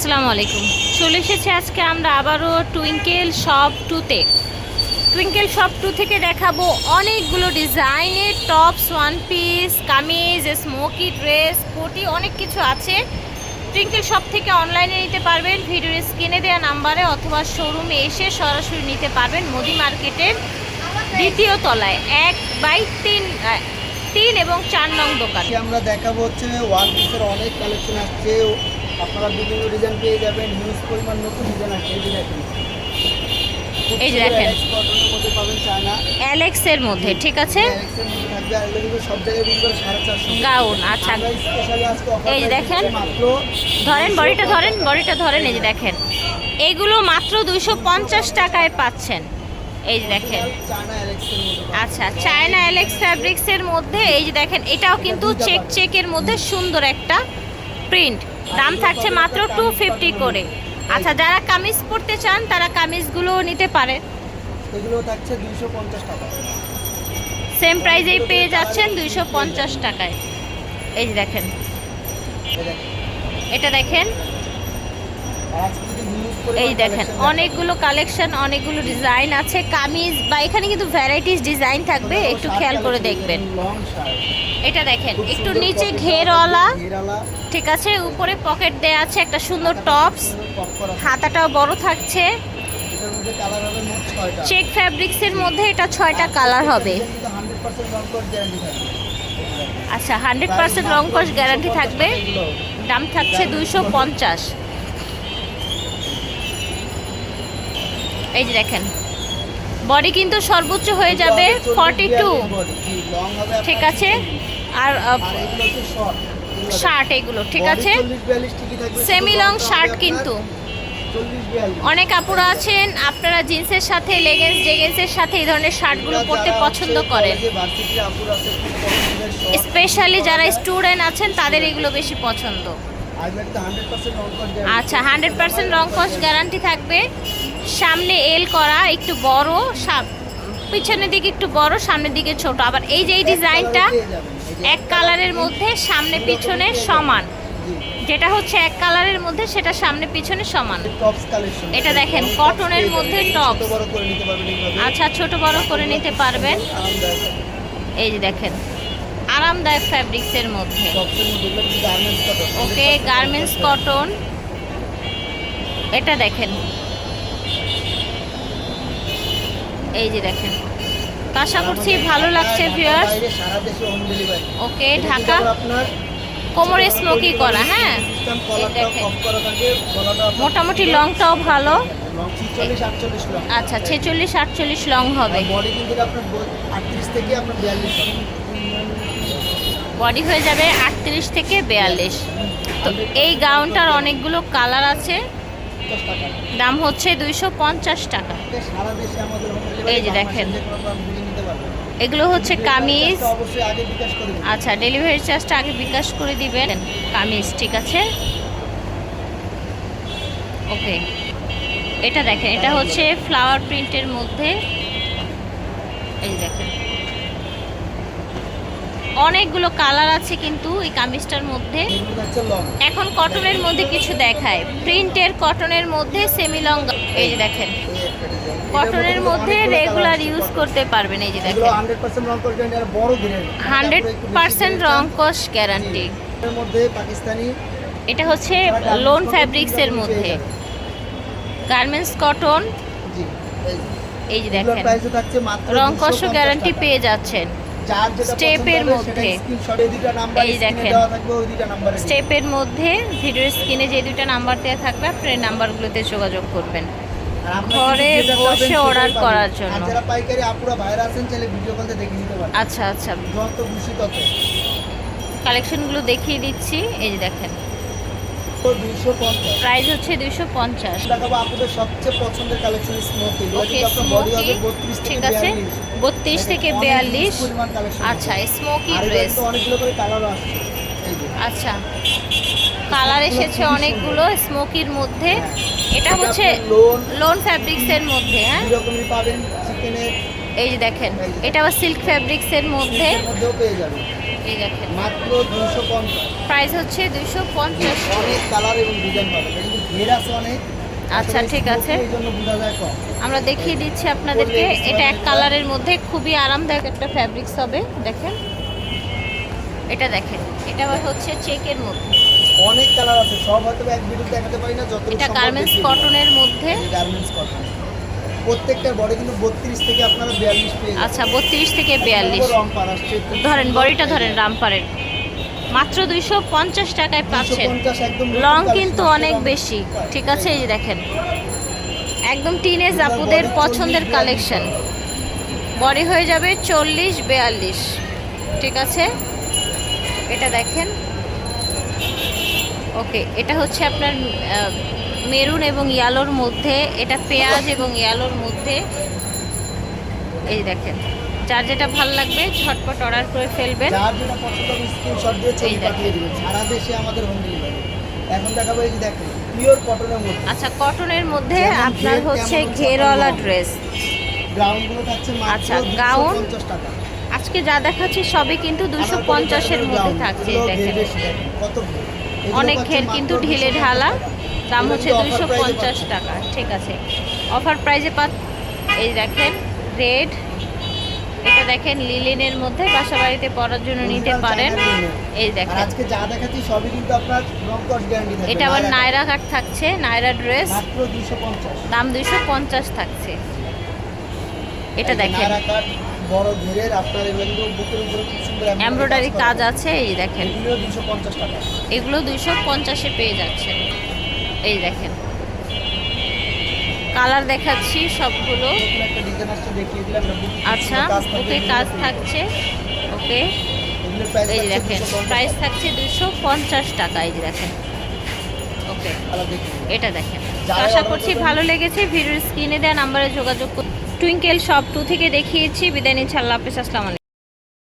আসসালামু আলাইকুম। চলে এসেছি আজকে আমরা আবারও টুইঙ্কেল শপ টুতে টুইঙ্কেল শপ টু থেকে দেখাবো অনেকগুলো ডিজাইনের tops one piece kameez smokey dress কোটি অনেক কিছু আছে। টুইঙ্কেল শপ থেকে অনলাইনে নিতে পারবেন, ভিডিওর স্ক্রিনে দেওয়া নাম্বারে অথবা শোরুমে এসে সরাসরি নিতে পারবেন, মোদি মার্কেটের দ্বিতীয় তলায়। এক বাই তিন তিন এবং চার নং দোকান। আমরা দেখাবো হচ্ছে ওয়ান পিসের অনেক কালেকশন আসছে। আপনারা বিভিন্ন ডিজাইন পেয়ে যাবেন হিউজ পরিমাণ নতুন ডিজাইন আসছে। এই যে দেখেন। এই যে অ্যালেক্সের মধ্যে ঠিক আছে? গাউন আচ্ছা। এই যে দেখেন। ধরেন বডিটা ধরেন বডিটা ধরেন এই যে দেখেন। এগুলো মাত্র দুইশো পঞ্চাশ টাকায় পাচ্ছেন। এই যে দেখেন। আচ্ছা চায়না অ্যালেক্স ফ্যাব্রিক্সের মধ্যে এই যে দেখেন এটাও কিন্তু চেক চেকের মধ্যে সুন্দর একটা প্রিন্ট দাম থাকছে মাত্র টু ফিফটি করে। আচ্ছা যারা কামিজ পরতে চান তারা কামিজগুলো নিতে পারে। এগুলো থাকছে দুইশো পঞ্চাশ টাকা। সেম প্রাইজেই পেয়ে যাচ্ছেন দুইশো পঞ্চাশ টাকায়। এই যে দেখেন। এটা দেখেন। এই দেখেন, অনেকগুলো কালেকশন অনেকগুলো ডিজাইন আছে। কামিজ বা এখানে কিন্তু ভ্যারাইটিস ডিজাইন থাকবে, একটু খেয়াল করে দেখবেন। এটা দেখেন, একটু নিচে ঘেরওয়ালা, ঠিক আছে, উপরে পকেট দেয়া আছে একটা সুন্দর টপস হাতাটাও বড় থাকছে। চেক ফ্যাব্রিক্সের মধ্যে এটা ছয়টা কালার হবে। আচ্ছা হান্ড্রেড পার্সেন্ট রং কস গ্যারান্টি থাকবে। দাম থাকছে দুইশো পঞ্চাশ। এই যে দেখেন। বডি কিন্তু সর্বোচ্চ হয়ে যাবে ফর্টি টু ঠিক আছে। আর শার্ট এগুলো ঠিক আছে? সেমি লং শার্ট কিন্তু। অনেক আপুরা আছেন আপনারা জিন্সের সাথে লেগেন্স জেগেন্সের সাথে এই ধরনের শার্টগুলো পরতে পছন্দ করেন। স্পেশালি যারা স্টুডেন্ট আছেন তাদের এগুলো বেশি পছন্দ। আচ্ছা হান্ড্রেড পার্সেন্ট রং কস্ট গ্যারান্টি থাকবে। সামনে এল করা একটু বড় পিছনের দিকে একটু বড় সামনের দিকে ছোট। আবার এই যে এই ডিজাইনটা এক কালারের মধ্যে সামনে পিছনে সমান। যেটা হচ্ছে এক কালারের মধ্যে সেটা সামনে পিছনে সমান। এটা দেখেন, কটনের মধ্যে tops। আচ্ছা ছোট বড় করে নিতে পারবেন। এই যে দেখেন। আরামদায়ক ফ্যাব্রিক্সের মধ্যে। ওকে গার্মেন্টস কটন এটা দেখেন। এই যে দেখেন। আশা করছি ভালো লাগছে ভিউয়ার্স ওকে ঢাকা? কোমরে স্মোকি করা হ্যাঁ? মোটামুটি লংটাও ভালো। আচ্ছা ছেচল্লিশ আটচল্লিশ লং হবে বডি কিন্তু আপনার আটত্রিশ থেকে আপনার বিয়াল্লিশ হবে বডি হয়ে যাবে আটত্রিশ থেকে বিয়াল্লিশ। তো এই গাউনটার অনেকগুলো কালার আছে। দাম হচ্ছে দুইশো পঞ্চাশ টাকা। এই যে দেখেন। এগুলো হচ্ছে কামিজ। আচ্ছা ডেলিভারি চার্জটা আগে বিকাশ করে দিবেন। কামিজ, ঠিক আছে? ওকে। এটা দেখেন, এটা হচ্ছে ফ্লাওয়ার প্রিন্টের মধ্যে। এই দেখেন। অনেকগুলো কালার আছে কিন্তু এই কামিজটার মধ্যে। এখন কটনের মধ্যে কিছু দেখায়। প্রিন্টের কটনের মধ্যে সেমি লং এই যে দেখেন। কটনের মধ্যে রেগুলার ইউজ করতে পারবেন এই যে দেখেন। হান্ড্রেড পার্সেন্ট রং এরা কস গ্যারান্টি এর মধ্যে পাকিস্তানি। এটা হচ্ছে লোন ফ্যাব্রিক্সের মধ্যে। গার্মেন্টস কটন এই যে। দেখেন। রং 250 গ্যারান্টি পেয়ে যাচ্ছেন। যার যেটা স্টেপের মধ্যে। স্ক্রিনশট এই দুইটা নাম্বার এই দেখেন। দেওয়া থাকবে ওই দুইটা নাম্বারে স্টেপের মধ্যে ভিডিওর স্ক্রিনে যে দুটো নাম্বার দেওয়া থাকবে আপনার নাম্বারগুলোতে যোগাযোগ করবেন ঘরে বসে পাবেন। করার জন্য। যারা পাইকারি আপুরা ভাইরা আছেন চাইলে ভিডিও কলতে দেখে নিতে পারেন আচ্ছা আচ্ছা যত খুশি তত কালেকশনগুলো দেখিয়ে দিচ্ছি এই যে দেখেন প্রাইস হচ্ছে দুইশো পঞ্চাশ। দেখাবো আপনাদের সবচেয়ে পছন্দের কালেকশন স্মোকি ঠিক আছে। বত্রিশ থেকে বিয়াল্লিশ। আচ্ছা স্মোকি ড্রেস অনেকগুলো করে কালারও আসছে আচ্ছা কালার এসেছে অনেকগুলো স্মোকির মধ্যে। এটা হচ্ছে লোন ফ্যাব্রিক্সের মধ্যে হ্যাঁ? এই যে দেখেন এটা আবার সিল্ক ফ্যাব্রিক্সের মধ্যে। মধ্যেও পেয়ে যাবেন। এই দেখেন। মাত্র দুশো পঞ্চাশ। প্রাইস হচ্ছে দুইশো পঞ্চাশ। অনেক কালার এবং ডিজাইন পাবেন। কিন্তু ঘের আছে অনেক। আচ্ছা, ঠিক আছে। আমরা দেখিয়ে দিচ্ছি আপনাদেরকে। এটা এক কালারের মধ্যে খুবই আরামদায়ক একটা ফ্যাব্রিক্স হবে। দেখেন। এটা দেখেন। এটা হচ্ছে চেকের মধ্যে। অনেক কালার আছে। সব হয়তো এক ভিডিও দেখাতে পারি না যত এটা গার্মেন্টস কটনের মধ্যে। গার্মেন্টস কটন প্রত্যেকটা বডি কিন্তু বত্রিশ থেকে আপনারা বিয়াল্লিশ আচ্ছা বত্রিশ থেকে বিয়াল্লিশ। ধরেন বডিটা ধরেন রামপারের মাত্র দুইশো পঞ্চাশ টাকায় পাচ্ছেন। 250 একদম নতুন লং কিন্তু অনেক বেশি। ঠিক আছে এই দেখেন। একদম টিনেজ আপুদের পছন্দের কালেকশন বডি হয়ে যাবে চল্লিশ বিয়াল্লিশ। ঠিক আছে? এটা দেখেন। ওকে এটা হচ্ছে আপনার মেরুন এবং ইয়ালোর মধ্যে এটা পেঁয়াজ এবং ইয়ালোর মধ্যে। এই দেখেন যার যেটা ভালো লাগবে ঝটপট অর্ডার করে ফেলবেন। যার যেটা পছন্দ হবে স্ক্রিনশট দিয়ে ছবি পাঠিয়ে দিবেন। সারা দেশে আমাদের হোম ডেলিভারি এখন দেখাবো এই যে দেখেন পিওর কটনের মধ্যে। আচ্ছা কটনের মধ্যে আপনার হচ্ছে ঘেরওয়ালা ড্রেস থাকছে মাত্র আচ্ছা? পঞ্চাশ টাকা। আজকে যা দেখাচ্ছি সবই কিন্তু দুশো আনারকলি পঞ্চাশের মধ্যে থাকছে দেখেন। কত অনেক ঘের কিন্তু 250 ঢিলে। ঢালা। দাম হচ্ছে এ পঞ্চাশ টাকা ঠিক আছে। অফার প্রাইজে পাত এই দেখেন রেড এটা দেখেন লিলিনের মধ্যে বাসা বাড়িতে পরার জন্য নিতে পারেন। এই দেখেন। আজকে যা দেখাচ্ছি সবই কিন্তু আপনার রং গ্যারান্টি থাকবে। এটা আবার নায়রা কাট থাকছে নায়রা ড্রেস মাত্র 250 দাম দুইশো পঞ্চাশ থাকছে। এটা দেখেন। বড় ঘেরের আপনার এগুলো বুকের উপরে খুব সুন্দর এমব্রয়ডারি কাজ আছে এই দেখেন। এগুলো 250 টাকা। এগুলো দুইশো পঞ্চাশে পেয়ে যাচ্ছেন এই দেখেন। কালার দেখাচ্ছি সবগুলো। আচ্ছা ওকে, কাজ। থাকছে। ওকে, এই দেখেন 250 প্রাইস থাকছে দুশো পঞ্চাশ টাকা, এই দেখেন। ওকে। এটা দেখেন। আশা করছি ভালো লেগেছে, ভিডিওর স্ক্রিনে দেওয়া নাম্বারে যোগাযোগ টুইঙ্কেল শপ টু থেকে দেখিয়েছি, বিদায় নিচ্ছি, আল্লাহ হাফিজ, আসসালামু